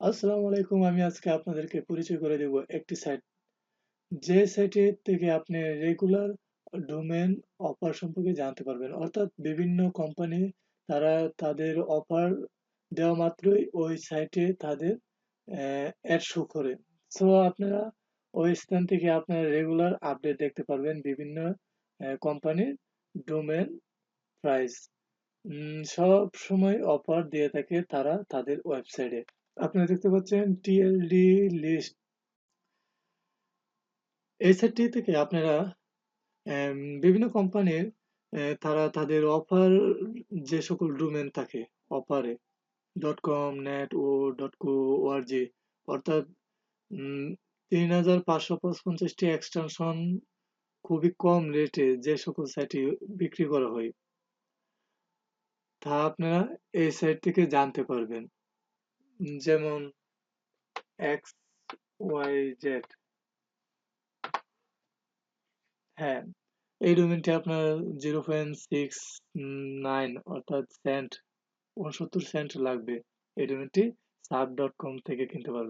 আসসালামু আলাইকুম, আমি আজকে আপনাদেরকে পরিচয় করে দেব একটি সাইট যে সাইটে থেকে আপনি রেগুলার ডোমেন অফার সম্পর্কে জানতে পারবেন, অর্থাৎ বিভিন্ন কোম্পানি তারা তাদের অফার দেওয়া মাত্রই ওই সাইটে তাদের অ্যাড শো করে। সো আপনারা ওই স্থান থেকে আপনারা রেগুলার আপডেট দেখতে পারবেন বিভিন্ন কোম্পানির ডোমেন প্রাইস সব সময় অফার দিয়ে থাকে তারা তাদের ওয়েবসাইটে আপনারা দেখতে পাচ্ছেন টিএলডি লিস্ট এই সাইটটি থেকে আপনারা বিভিন্ন কোম্পানির তারা তাদের অফার যে সকল ডোমেন থাকে অফারে ডট কম নেট ও ডট কো ওআরজি অর্থাৎ তিন হাজার পাঁচশো পঞ্চাশটি এক্সটেনশন খুবই কম রেটে যে সকল সাইটে বিক্রি করা হয়। তা আপনারা এই সাইট থেকে জানতে পারবেন। যেমন এক্স ওয়াই জেড হ্যাঁ এই ডোমেনটি আপনার জিরো পয়েন্ট সিক্স নাইন অর্থাৎ সেন্ট উনসত্তর সেন্ট লাগবে। এই ডোমেনটি সাব ডট কম থেকে কিনতে পারবেন।